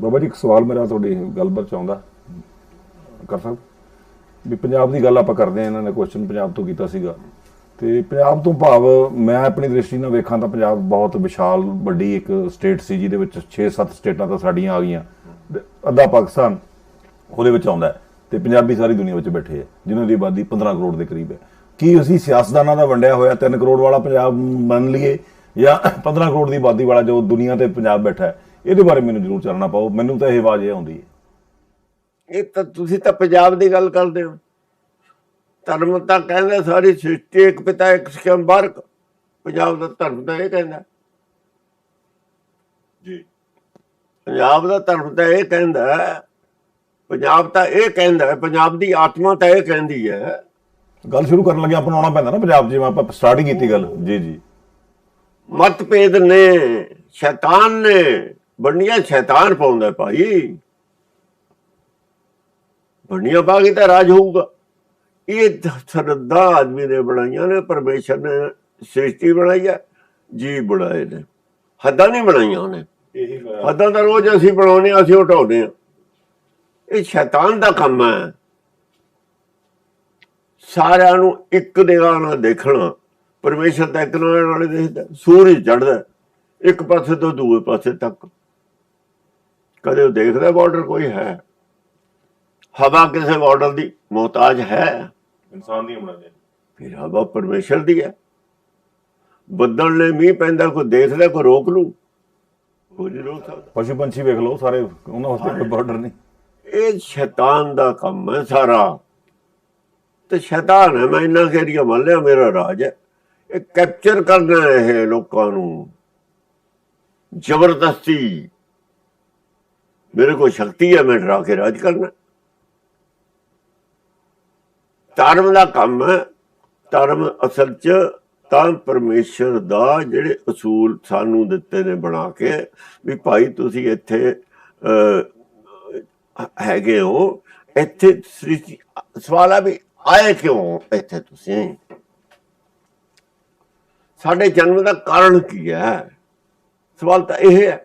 ਬਾਬਾ ਜੀ, ਇੱਕ ਸਵਾਲ ਮੇਰਾ ਤੁਹਾਡੀ ਗੱਲਬਾਤ ਚ ਆਉਂਦਾ। ਕਰ ਸਕਦਾ ਵੀ ਪੰਜਾਬ ਦੀ ਗੱਲ ਆਪਾਂ ਕਰਦੇ ਆ ਇਹਨਾਂ ਨੇ ਕੁਐਸਚਨ ਪੰਜਾਬ ਤੋਂ ਕੀਤਾ ਸੀਗਾ। ਤੇ ਪੰਜਾਬ ਤੋਂ ਭਾਵ ਮੈਂ ਆਪਣੀ ਦ੍ਰਿਸ਼ਟੀ ਨਾਲ ਵੇਖਾਂ ਤਾਂ ਪੰਜਾਬ ਬਹੁਤ ਵਿਸ਼ਾਲ, ਵੱਡੀ ਇੱਕ ਸਟੇਟ ਸੀ, ਜਿਹਦੇ ਵਿੱਚ 6-7 ਸਟੇਟਾਂ ਤਾਂ ਸਾਡੀਆਂ ਆ ਗਈਆਂ। ਅੱਧਾ ਪਾਕਿਸਤਾਨ ਉਹਦੇ ਵਿੱਚ ਆਉਂਦਾ ਹੈ ਤੇ ਪੰਜਾਬੀ ਸਾਰੀ ਦੁਨੀਆ ਵਿੱਚ ਬੈਠੇ ਆ ਜਿਨ੍ਹਾਂ ਦੀ ਆਬਾਦੀ 15 ਕਰੋੜ ਦੇ ਕਰੀਬ ਹੈ। ਕੀ ਅਸੀਂ ਸਿਆਸਤਦਾਨਾਂ ਦਾ ਵੰਡਿਆ ਹੋਇਆ 3 ਕਰੋੜ ਵਾਲਾ ਪੰਜਾਬ ਮੰਨ ਲਈਏ ਜਾਂ 15 ਕਰੋੜ ਦੀ ਆਬਾਦੀ ਵਾਲਾ ਜੋ ਦੁਨੀਆ ਤੇ ਪੰਜਾਬ ਬੈਠਾ ਹੈ ਇਹਦੇ ਬਾਰੇ ਮੈਨੂੰ ਜ਼ਰੂਰ ਚਾਨਣਾ ਪਾਓ ਮੈਨੂੰ ਤਾਂ ਇਹ ਆਵਾਜ਼ ਇਹ ਆਉਂਦੀ ਹੈ। ਇਹ ਤਾਂ ਤੁਸੀਂ ਤਾਂ ਪੰਜਾਬ ਦੀ ਗੱਲ ਕਰਦੇ ਹੋ। ਧਰਮ ਤਾਂ ਕਹਿੰਦਾ ਸਾਰੀ ਸ੍ਰਿਸ਼ਟੀ ਇੱਕ ਪਿਤਾ ਇੱਕ ਸਿਕਮ ਬਾਰਕ ਪੰਜਾਬ ਦਾ ਧਰਮ ਤਾਂ ਇਹ ਕਹਿੰਦਾ। ਜੀ। ਪੰਜਾਬ ਦਾ ਧਰਮ ਤਾਂ ਇਹ ਕਹਿੰਦਾ ਪੰਜਾਬ ਤਾਂ ਇਹ ਕਹਿੰਦਾ ਹੈ, ਪੰਜਾਬ ਦੀ ਆਤਮਾ ਤਾਂ ਇਹ ਕਹਿੰਦੀ ਹੈ। ਗੱਲ ਸ਼ੁਰੂ ਕਰਨ ਲੱਗੇ ਅਪਣਾਉਣਾ ਪੈਂਦਾ ਨਾ ਪੰਜਾਬ ਜਿਵੇਂ ਆਪਾਂ ਸਟਾਰਟਿੰਗ ਕੀਤੀ ਗੱਲ। ਜੀ ਜੀ। ਮਤਭੇਦ ਨੇ ਸ਼ੈਤਾਨ ਨੇ ਬੰਡੀਆਂ ਸ਼ੈਤਾਨ ਪਾਉਂਦਾ ਭਾਈ। ਬੰਡੀਆਂ ਪਾ ਕੇ ਤਾਂ ਰਾਜ ਹੋਊਗਾ। ਇਹ ਸਰਦਾ ਆਦਮੀ ਨੇ ਬਣਾਈਆਂ ਨੇ ਪਰਮੇਸ਼ਰ ਨੇ ਸ੍ਰਿਸ਼ਟੀ ਬਣਾਈ ਹੈ ਜੀ ਬਣਾਏ ਨੇ। ਹੱਦਾਂ ਨਹੀਂ ਬਣਾਈਆਂ ਉਹਨੇ। ਇਹੀ ਹੱਦਾਂ ਤਾਂ ਰੋਜ਼ ਅਸੀਂ ਬਣਾਉਨੇ ਹਾਂ, ਅਸੀਂ ਉਠਾਉਂਦੇ ਹਾਂ। ਇਹ ਸ਼ੈਤਾਨ ਦਾ ਕੰਮ ਹੈ। ਸਾਰਿਆਂ ਨੂੰ ਇੱਕ ਨਿਗਾਹ ਨਾਲ ਦੇਖਣਾ। ਪਰਮੇਸ਼ਰ ਤਾਂ ਇੱਕ ਨਾਲ ਦੇਖਦਾ। ਸੂਰਜ ਚੜਦਾ ਇੱਕ ਪਾਸੇ ਤੋਂ ਦੂਏ ਪਾਸੇ ਤੱਕ। ਕਦੇ ਉਹ ਦੇਖਦਾ ਬਾਰਡਰ ਕੋਈ ਹੈ? ਹਵਾ ਕਿਸੇ ਬਾਰਡਰ ਦੀ ਮੁਹਤਾਜ ਹੈ? ਇਨਸਾਨ ਦੀ ਬਣਾਦੇ ਫਿਰ ਹਵਾ ਪਰਮੇਸ਼ਰ ਦੀ ਹੈ। ਬੱਦਲ ਨੇ ਮੀਂਹ ਪੈਂਦਾ ਕੋਈ ਦੇਖਦਾ ਕੋਈ ਰੋਕ ਲੂ। ਕੋਈ ਨਹੀਂ ਰੋਕ ਸਕਦਾ। ਪਸ਼ੂ ਪੰਛੀ ਵੇਖ ਲਓ ਸਾਰੇ ਉਹਨਾਂ ਵਾਸਤੇ ਕੋਈ ਬਾਰਡਰ ਨਹੀਂ। ਇਹ ਸ਼ੈਤਾਨ ਦਾ ਕੰਮ ਹੈ ਸਾਰਾ। ਤੇ ਸ਼ੈਤਾਨ ਹੈ ਮੈਂ ਇੰਨਾ ਕਹਿ ਮੰਨ ਲਿਆ ਮੇਰਾ ਰਾਜ ਹੈ। ਇਹ ਕੈਪਚਰ ਕਰਨਾ ਹੈ ਇਹ ਲੋਕਾਂ ਨੂੰ। ਜ਼ਬਰਦਸਤੀ। ਮੇਰੇ ਕੋਲ ਸ਼ਕਤੀ ਹੈ, ਮੈਂ ਡਰਾ ਕੇ ਰਾਜ ਕਰਨਾ। ਧਰਮ ਦਾ ਕੰਮ ਧਰਮ ਅਸਲ 'ਚ ਤਾਂ ਪਰਮੇਸ਼ਰ ਦਾ ਜਿਹੜੇ ਅਸੂਲ ਸਾਨੂੰ ਦਿੱਤੇ ਨੇ ਬਣਾ ਕੇ, ਵੀ ਭਾਈ ਤੁਸੀਂ ਇੱਥੇ ਹੈਗੇ ਹੋ। ਇੱਥੇ ਸ੍ਰਿਸ਼ਟੀ ਸਵਾਲ ਆ ਵੀ ਆਏ ਕਿਉਂ ਇੱਥੇ ਤੁਸੀਂ? ਸਾਡੇ ਜਨਮ ਦਾ ਕਾਰਨ ਕੀ ਹੈ? ਸਵਾਲ ਤਾਂ ਇਹ ਹੈ।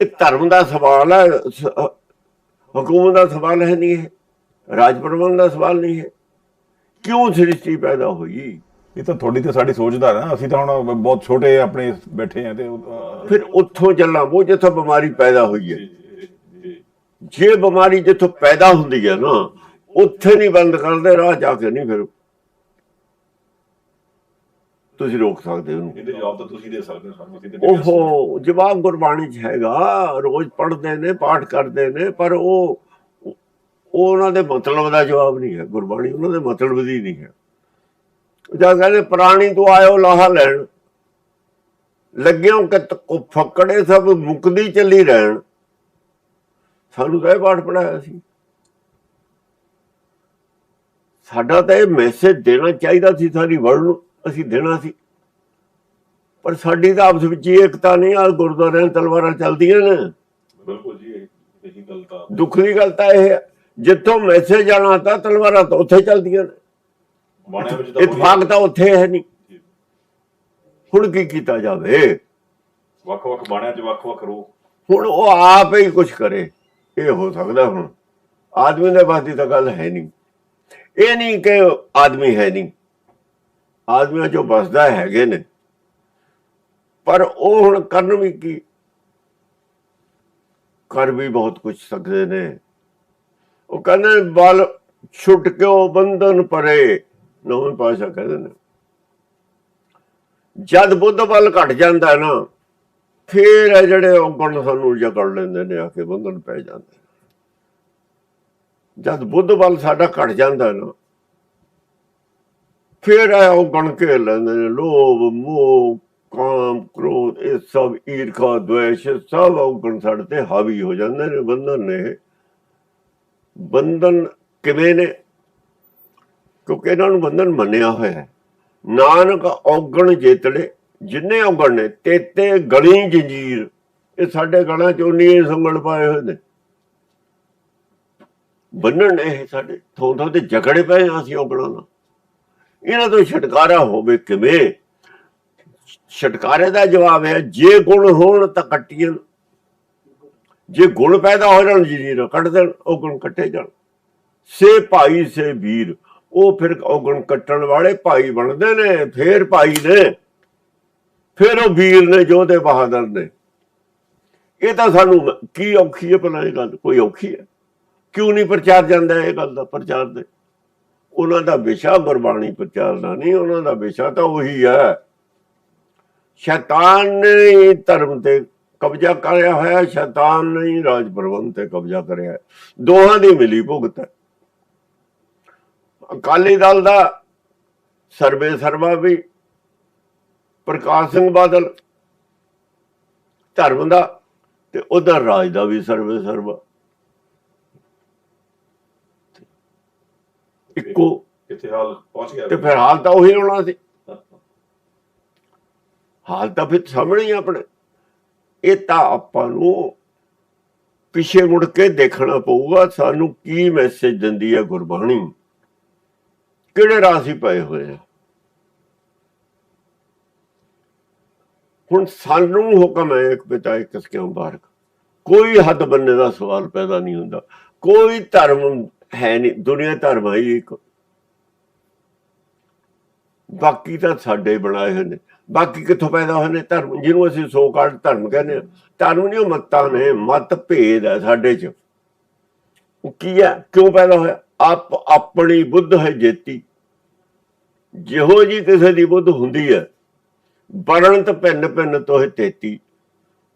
ਇਹ ਧਰਮ ਦਾ ਸਵਾਲ ਹੈ ਹਕੂਮਤ ਦਾ ਸਵਾਲ ਹੈ ਨਹੀਂ ਹੈ ਰਾਜ ਪ੍ਰਬੰਧ ਦਾ ਸਵਾਲ ਨਹੀਂ ਹੈ। ਕਿਉਂ ਸ੍ਰਿਸ਼ਟੀ ਪੈਦਾ ਹੋਈ? ਇਹ ਤਾਂ ਤੁਹਾਡੀ ਤੇ ਸਾਡੀ ਸੋਚਦਾ ਨਾ ਅਸੀਂ ਤਾਂ ਹੁਣ ਬਹੁਤ ਛੋਟੇ ਆਪਣੇ ਬੈਠੇ ਆ ਤੇ ਫਿਰ ਉੱਥੋਂ ਚੱਲਾਂ ਉਹ ਜਿੱਥੋਂ ਬਿਮਾਰੀ ਪੈਦਾ ਹੋਈ ਹੈ। ਜੇ ਬਿਮਾਰੀ ਜਿੱਥੋਂ ਪੈਦਾ ਹੁੰਦੀ ਹੈ ਨਾ ਉੱਥੇ ਨਹੀਂ ਬੰਦ ਕਰਦੇ ਰਾਹ ਜਾ ਕੇ ਨਹੀਂ ਫਿਰ ਤੁਸੀਂ ਰੋਕ ਸਕਦੇ ਹੋ। ਇਹਦੇ ਜਵਾਬ ਤਾਂ ਤੁਸੀਂ ਦੇ ਸਕਦੇ ਹੋ ਸਾਨੂੰ ਅਸੀਂ ਓਹੋ ਜਵਾਬ ਗੁਰਬਾਣੀ 'ਚ ਹੈਗਾ ਰੋਜ਼ ਪੜ੍ਹਦੇ ਨੇ ਪਾਠ ਕਰਦੇ ਨੇ ਪਰ ਉਹ ਉਹ ਉਹਨਾਂ ਦੇ ਮਤਲਬ ਦਾ ਜਵਾਬ ਨਹੀਂ ਹੈ। ਗੁਰਬਾਣੀ ਉਹਨਾਂ ਦੇ ਮਤਲਬ ਦੀ ਨਹੀਂ ਹੈ। ਜਦ ਕਹਿੰਦੇ ਪ੍ਰਾਣੀ ਤੋਂ ਆਇਓ ਲਾਹਾ ਲੈਣ। ਲੱਗਿਓ ਕਿ ਫੱਕੜੇ ਸਭ ਮੁਕਦੀ ਚੱਲੀ ਰਹਿਣ। ਸਾਨੂੰ ਤਾਂ ਇਹ ਪਾਠ ਪੜਾਇਆ ਸੀ। ਸਾਡਾ ਤਾਂ ਇਹ ਮੈਸੇਜ ਦੇਣਾ ਚਾਹੀਦਾ ਸੀ ਸਾਰੀ ਵਰਲਡ ਨੂੰ। ਅਸੀਂ ਦੇਣਾ ਸੀ। ਪਰ ਸਾਡੀ ਤਾਂ ਆਪਸ ਵਿੱਚ ਏਕਤਾ ਨਹੀਂ ਆ ਗੁਰਦੁਆਰਿਆਂ ਦੀਆਂ ਤਲਵਾਰਾਂ ਚੱਲਦੀਆਂ ਨੇ। ਬਿਲਕੁਲ ਜੀ ਇਹੀ ਗੱਲ ਤਾਂ ਦੁੱਖ ਦੀ ਗੱਲ ਤਾਂ ਇਹ ਹੈ ਜਿੱਥੋਂ ਮੈਸੇਜ ਜਾਣਾ ਤਾਂ ਤਲਵਾਰਾਂ ਤਾਂ ਉੱਥੇ ਚੱਲਦੀਆਂ ਨੇ। ਇਤਫਾਕ ਤਾਂ ਉੱਥੇ ਹੈ ਨਹੀਂ। ਹੁਣ ਕੀ ਕੀਤਾ ਜਾਵੇ? ਵੱਖ-ਵੱਖ ਬਾਣਿਆਂ 'ਚ ਵੱਖ-ਵੱਖ ਰੂਹ ਹੁਣ ਉਹ ਆਪ ਹੀ ਕੁਝ ਕਰੇ ਇਹ ਹੋ ਸਕਦਾ ਹੁਣ। ਆਦਮੀ ਦੇ ਬਾਦੀ ਤਾਂ ਗੱਲ ਹੈ ਨਹੀਂ। ਇਹ ਨਹੀਂ ਕਿ ਆਦਮੀ ਹੈ ਨਹੀਂ। ਆਦਮੀਆਂ ਚੋਂ ਬਸਦਾ ਹੈਗੇ ਨੇ। ਪਰ ਉਹ ਹੁਣ ਕਰਨ ਵੀ ਕੀ? ਕਰ ਵੀ ਬਹੁਤ ਕੁਝ ਸਕਦੇ ਨੇ। ਉਹ ਕਹਿੰਦੇ ਬਲ ਛੁੱਟ ਕੇ ਉਹ ਬੰਧਨ ਪਰੇ। ਨੌਵੇਂ ਪਾਸ਼ਾ ਕਹਿੰਦੇ ਨੇ। ਜਦ ਬੁੱਧ ਬਲ ਘਟ ਜਾਂਦਾ ਨਾ, ਫੇਰ ਇਹ ਜਿਹੜੇ ਔਗਣ ਸਾਨੂੰ ਜਕੜ ਲੈਂਦੇ ਨੇ, ਆ ਕੇ ਬੰਧਨ ਪੈ ਜਾਂਦੇ ਨੇ। ਜਦ ਬੁੱਧ ਬਲ ਸਾਡਾ ਘਟ ਜਾਂਦਾ ਨਾ ਫਿਰ ਇਹ ਔਗਣ ਘੇਰ ਲੈਂਦੇ ਨੇ, ਲੋਭ, ਮੋਹ, ਕਾਮ, ਕ੍ਰੋਧ, ਇਹ ਸਭ ਈਰਖਾ ਦ્વੈਸ਼ ਸਭ ਔਗਣ ਸਾਡੇ ਤੇ ਹਾਵੀ ਹੋ ਜਾਂਦੇ ਨੇ, ਬੰਧਨ ਨੇ ਬੰਧਨ ਕਿਵੇਂ ਨੇ? ਕਿਉਂਕਿ ਇਹਨਾਂ ਨੂੰ ਬੰਧਨ ਮੰਨਿਆ ਹੋਇਆ ਹੈ। ਨਾਨਕ ਔਗਣ ਜੇਤੜੇ ਜਿੰਨੇ ਔਗਣ ਨੇ, ਤੇਤੇ, ਗਲੀ, ਜੰਜੀਰ, ਇਹ ਸਾਡੇ ਗਲਾਂ ਚ ਨਹੀਂ ਸੰਗਲ ਪਾਏ ਹੋਏ ਨੇ। ਬੰਨਣ ਇਹ ਸਾਡੇ, ਥੋਂ ਥੋਂ ਤੇ ਝਗੜੇ ਪਏ ਹਾਂ ਅਸੀਂ ਔਗਣਾਂ ਨਾਲ। ਇਹਨਾਂ ਤੋਂ ਛੁਟਕਾਰਾ ਹੋਵੇ ਕਿਵੇਂ? ਛੁਟਕਾਰੇ ਦਾ ਜਵਾਬ ਹੈ, ਜੇ ਗੁਣ ਹੋਣ ਤਾਂ ਕੱਟੀਆਂ ਜੇ ਗੁਣ ਪੈਦਾ ਹੋ ਜਾਣ ਜੀਰ ਕੱਟ ਦੇਣ, ਉਹ ਗੁਣ ਕੱਟੇ ਜਾਣ। ਸੇ ਭਾਈ, ਸੇ ਵੀਰ, ਉਹ ਫਿਰ ਉਹ ਗੁਣ ਕੱਟਣ ਵਾਲੇ ਭਾਈ ਬਣਦੇ ਨੇ, ਫੇਰ ਭਾਈ ਨੇ। ਫਿਰ ਉਹ ਵੀਰ ਨੇ ਜੋਧੇ ਬਹਾਦਰ ਨੇ। ਇਹ ਤਾਂ ਸਾਨੂੰ ਕੀ ਔਖੀ ਹੈ ਭਲਾ ਇਹ ਗੱਲ? ਕੋਈ ਔਖੀ ਹੈ? ਕਿਉਂ ਨਹੀਂ ਪ੍ਰਚਾਰ ਜਾਂਦਾ ਇਹ ਗੱਲ ਦਾ, ਪ੍ਰਚਾਰ ਦੇ? ਉਹਨਾਂ ਦਾ ਵਿਸ਼ਾ ਗੁਰਬਾਣੀ ਪ੍ਰਚਾਰਨਾ ਨਹੀਂ, ਉਹਨਾਂ ਦਾ ਵਿਸ਼ਾ ਤਾਂ ਉਹੀ ਹੈ। ਸ਼ੈਤਾਨ ਨੇ ਧਰਮ ਤੇ ਕਬਜ਼ਾ ਕਰਿਆ ਹੋਇਆ, ਸ਼ੈਤਾਨ ਨੇ ਰਾਜ ਪ੍ਰਬੰਧ ਤੇ ਕਬਜ਼ਾ ਕਰਿਆ। ਦੋਹਾਂ ਦੀ ਮਿਲੀ ਭੁਗਤ ਹੈ। ਅਕਾਲੀ ਦਲ ਦਾ ਸਰਵੇ ਸਰਵਾ ਵੀ, ਪ੍ਰਕਾਸ਼ ਸਿੰਘ ਬਾਦਲ ਧਰਮ ਦਾ, ਤੇ ਉਧਰ ਰਾਜ ਦਾ ਵੀ ਸਰਵੇ ਸਰਵਾ। ਇੱਕੋ ਕਿੱਥੇ ਹਾਲ ਪਹੁੰਚ ਗਿਆ ਤੇ ਫਿਰ ਹਾਲ ਤਾਂ ਉਹੀ ਹੋਣਾ ਸੀ। ਹਾਲ ਤਾਂ ਫਿਰ ਸਾਹਮਣੇ ਹੀ ਆਪਣੇ। ਇਹ ਤਾਂ ਆਪਾਂ ਨੂੰ ਪਿੱਛੇ ਮੁੜ ਕੇ ਦੇਖਣਾ ਪਊਗਾ ਸਾਨੂੰ ਕੀ ਮੈਸੇਜ ਦਿੰਦੀ ਹੈ ਗੁਰਬਾਣੀ। ਕਿਹੜੇ ਰਾਸੀ ਪਏ ਹੋਏ ਆ। ਹੁਣ ਸਾਨੂੰ ਹੁਕਮ ਹੈ ਇੱਕ ਪਿਤਾ ਇੱਕ ਕਿਉਂ ਬਾਰਕ ਕੋਈ ਹੱਦ ਬੰਨੇ ਦਾ ਸਵਾਲ ਪੈਦਾ ਨਹੀਂ ਹੁੰਦਾ। ਕੋਈ ਧਰਮ ਹੈ ਨਹੀਂ, ਦੁਨੀਆ ਧਰਮ ਹੈ ਇੱਕ। ਬਾਕੀ ਤਾਂ ਸਾਡੇ ਬਣਾਏ ਹੋਏ ਨੇ। ਬਾਕੀ ਕਿੱਥੋਂ ਪੈਦਾ ਹੋਏ ਨੇ? ਧਰਮ, ਜਿਹਨੂੰ ਅਸੀਂ ਸੋ ਕਾਲ ਧਰਮ ਕਹਿੰਦੇ ਆ ਧਰਮ ਨਹੀਂ ਉਹ ਮੱਤਾਂ ਨੇ, ਮਤ ਭੇਦ ਹੈ ਸਾਡੇ ਚ। ਉਹ ਕੀ ਹੈ? ਕਿਉਂ ਪੈਦਾ ਹੋਇਆ? ਆਪ ਆਪਣੀ ਬੁੱਧ ਹੈ ਜੇਤੀ। ਜਿਹੋ ਜੀ ਕਿਸੇ ਦੀ ਬੁੱਧ ਹੁੰਦੀ ਹੈ ਬਰਣਤ ਭਿੰਨ ਭਿੰਨ ਤੋਹ ਤੇਤੀ।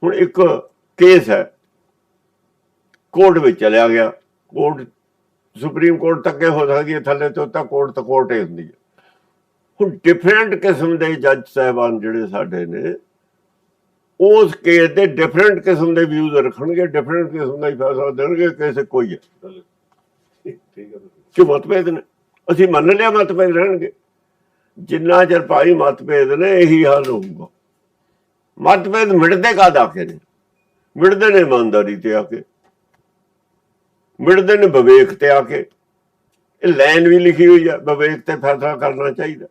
ਹੁਣ ਇੱਕ ਕੇਸ ਹੈ। ਕੋਰਟ ਵਿੱਚ ਚਲਿਆ ਗਿਆ। ਕੋਰਟ ਸੁਪਰੀਮ ਕੋਰਟ ਤੱਕ ਇਹ ਹੋ ਸਕਦੀ ਹੈ, ਥੱਲੇ ਤੋਂ ਤਾਂ ਕੋਰਟ ਤਾਂ ਕੋਰਟ ਹੀ ਹੁੰਦੀ ਹੈ। ਹੁਣ ਡਿਫਰੈਂਟ ਕਿਸਮ ਦੇ ਜੱਜ ਸਾਹਿਬਾਨ ਜਿਹੜੇ ਸਾਡੇ ਨੇ, ਉਸ ਕੇਸ ਦੇ ਡਿਫਰੈਂਟ ਕਿਸਮ ਦੇ ਵਿਊਜ਼ ਰੱਖਣਗੇ ਡਿਫਰੈਂਟ ਕਿਸਮ ਦਾ ਹੀ ਫੈਸਲਾ ਦੇਣਗੇ ਕਿਸੇ ਕੋਈ ਹੈ ਕਿ ਮਤਭੇਦ ਨੇ? ਅਸੀਂ ਮੰਨ ਲਿਆ ਮਤਭੇਦ ਰਹਿਣਗੇ। ਜਿੰਨਾ ਚਿਰ ਭਾਈ ਮਤਭੇਦ ਨੇ, ਇਹੀ ਹਾਲ ਹੋਊਗਾ। ਮਤਭੇਦ ਮਿਟਦੇ ਕਦ ਆ ਕੇ ਨੇ? ਮਿਟਦੇ ਨੇ ਇਮਾਨਦਾਰੀ ਤੇ ਆ ਕੇ। ਮਿਟਦੇ ਨੇ ਵਿਵੇਕ ਤੇ ਆ ਕੇ। ਇਹ ਲਾਈਨ ਵੀ ਲਿਖੀ ਹੋਈ ਹੈ ਵਿਵੇਕ ਤੇ ਫੈਸਲਾ ਕਰਨਾ ਚਾਹੀਦਾ।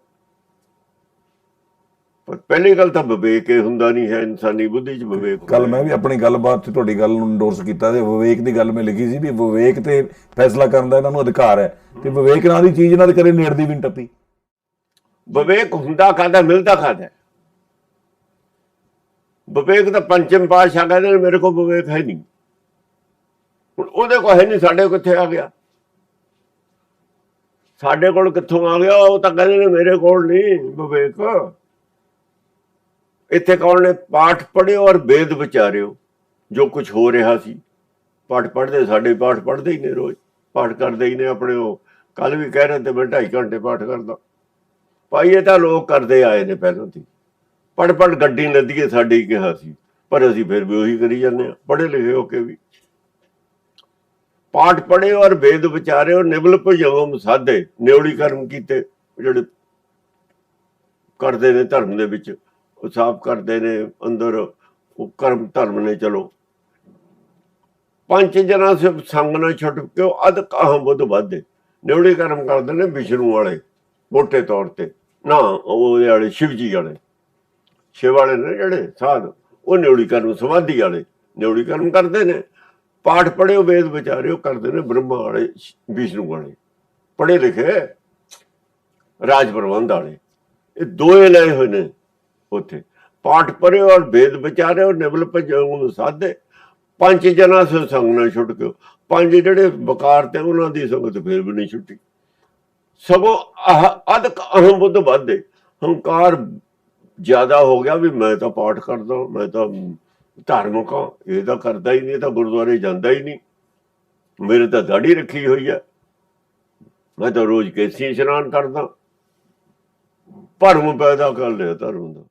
ਪਰ ਪਹਿਲੀ ਗੱਲ ਤਾਂ ਵਿਵੇਕ ਇਹ ਹੁੰਦਾ ਨਹੀਂ ਹੈ ਇਨਸਾਨੀ ਬੁੱਧੀ 'ਚ ਵਿਵੇਕ ਕੱਲ ਮੈਂ ਵੀ ਆਪਣੀ ਗੱਲਬਾਤ 'ਚ ਤੁਹਾਡੀ ਗੱਲ ਨੂੰ ਇੰਡੋਰਸ ਕੀਤਾ ਤੇ ਵਿਵੇਕ ਦੀ ਗੱਲ ਮੈਂ ਲਿਖੀ ਸੀ ਵੀ ਵਿਵੇਕ ਤੇ ਫੈਸਲਾ ਕਰਨ ਦਾ ਇਹਨਾਂ ਨੂੰ ਅਧਿਕਾਰ ਹੈ ਤੇ ਵਿਵੇਕ ਨਾਂ ਦੀ ਚੀਜ਼ ਦੇ ਕਰੇ ਨੇੜ ਦੀ ਵੀ ਨੀ ਟੱਪੀ। ਵਿਵੇਕ ਹੁੰਦਾ ਕਾਹਦਾ ਮਿਲਦਾ ਕਾਹਦਾ? ਹੈ? ਵਿਵੇਕ ਤਾਂ ਪੰਚਮ ਪਾਤਸ਼ਾਹ ਕਹਿੰਦੇ ਮੇਰੇ ਕੋਲ ਵਿਵੇਕ ਹੈ ਨਹੀਂ। ਹੁਣ ਉਹਦੇ ਕੋਲ ਹੈ ਨਹੀਂ, ਸਾਡੇ ਕਿੱਥੇ ਆ ਗਿਆ? ਸਾਡੇ ਕੋਲ ਕਿੱਥੋਂ ਆ ਗਿਆ? ਉਹ ਤਾਂ ਕਹਿੰਦੇ ਨੇ ਮੇਰੇ ਕੋਲ ਨਹੀਂ, ਵਿਵੇਕ। ਇੱਥੇ ਕੌਣ ਨੇ? ਪਾਠ ਪੜਿਓ ਔਰ ਵੇਦ ਵਿਚਾਰਿਓ। ਜੋ ਕੁਝ ਹੋ ਰਿਹਾ ਸੀ, ਪਾਠ ਪੜ੍ਹਦੇ, ਸਾਡੇ ਪਾਠ ਪੜ੍ਹਦੇ ਹੀ ਨੇ ਰੋਜ਼। ਪਾਠ ਕਰਦੇ ਹੀ ਨੇ ਆਪਣੇ ਉਹ। ਕੱਲ ਵੀ ਕਹਿ ਰਹੇ ਤੇ ਮੈਂ 2.5 ਘੰਟੇ ਪਾਠ ਕਰਦਾ। ਭਾਈ, ਇਹ ਤਾਂ ਲੋਕ ਕਰਦੇ ਆਏ ਨੇ ਪਹਿਲਾਂ ਤੋਂ ਪੜ ਪੜ ਗੱਡੀ ਨਦੀਏ ਸਾਡੇ ਹੀ ਕਿਹਾ ਸੀ। ਪਰ ਅਸੀਂ ਫਿਰ ਵੀ ਉਹੀ ਕਰੀ ਜਾਂਦੇ ਆ ਪੜ੍ਹੇ ਲਿਖੇ ਹੋ ਕੇ ਵੀ। ਪਾਠ ਪੜ੍ਹੇ ਔਰ ਵੇਦ ਵਿਚਾਰੇ ਔਰ ਨਿਬਲ ਭਜਵਮ ਸਾਧੇ ਨਿਉੜੀ ਕਰਮ ਕੀਤੇ, ਜਿਹੜੇ ਕਰਦੇ ਨੇ ਧਰਮ ਦੇ ਵਿੱਚ, ਉਹ ਸਾਫ਼ ਕਰਦੇ ਨੇ, ਅੰਦਰ ਉਹ ਕਰਮ ਧਰਮ ਨੇ, ਚਲੋ। ਪੰਜ ਜਨਾਂ ਸੇ ਸੰਗ ਨਾਲ ਛੁੱਟ ਕੇ ਉਹ ਅਧ ਅਹਮ ਬੁੱਧ ਵਾਧੇ। ਨਿਉੜੀ ਕਰਮ ਕਰਦੇ ਨੇ ਵਿਸ਼ਨੂੰ ਵਾਲੇ ਮੋٹے ਤੌਰ ਤੇ। ਨਾ ਉਹਦੇ ਵਾਲੇ ਸ਼ਿਵ ਜੀ ਵਾਲੇ। ਸ਼ਿਵ ਵਾਲੇ ਨੇ ਜਿਹੜੇ ਸਾਧ, ਉਹ ਨਿਉੜੀ ਕਰਮ ਸਮਾਧੀ ਵਾਲੇ। ਨਿਉੜੀ ਕਰਮ ਕਰਦੇ ਨੇ। ਪਾਠ ਪੜਿਓ ਵੇਦ ਵਿਚਾਰਿਓ, ਕਰਦੇ ਨੇ ਬ੍ਰਹਮਾ ਵਾਲੇ, ਵਿਸ਼ਨੂੰ ਵਾਲੇ। ਪੜ੍ਹੇ ਲਿਖੇ ਰਾਜ ਪ੍ਰਬੰਧ ਵਾਲੇ। ਇਹ ਦੋਏ ਲਏ ਹੋਏ ਨੇ ਉੱਥੇ। ਪਾਠ ਪੜਿਓ ਔਰ ਵੇਦ ਵਿਚਾਰਿਓ, ਨਿਵਲ ਭਜੋ ਸਾਧੇ। ਪੰਜ ਜਨਾਂ ਸੇ ਸੰਗ ਨਾ ਛੁੱਟ ਕੇ ਪੰਜ ਜਿਹੜੇ ਬਕਾਰ ਤੇ ਉਹਨਾਂ ਦੀ ਸੰਗਤ ਫਿਰ ਵੀ ਨਹੀਂ ਛੁੱਟੀ। ਸਗੋਂ ਆਹ ਅਧਿਕ ਅਹਮ ਬੁੱਧ ਵੱਧੇ। ਹੰਕਾਰ ਜ਼ਿਆਦਾ ਹੋ ਗਿਆ ਵੀ ਮੈਂ ਤਾਂ ਪਾਠ ਕਰਦਾ, ਮੈਂ ਤਾਂ ਧਾਰਮਿਕ ਹਾਂ ਇਹ ਤਾਂ ਕਰਦਾ ਹੀ ਨਹੀਂ ਤਾਂ ਗੁਰਦੁਆਰੇ ਜਾਂਦਾ ਹੀ ਨਹੀਂ। ਮੇਰੇ ਤਾਂ ਦਾੜੀ ਰੱਖੀ ਹੋਈ ਹੈ ਮੈਂ ਤਾਂ ਰੋਜ਼ ਕੇਸੀ ਇਸ਼ਨਾਨ ਕਰਦਾ। ਭਰਮ ਪੈਦਾ ਕਰ ਲਿਆ ਧਰਮ ਦਾ।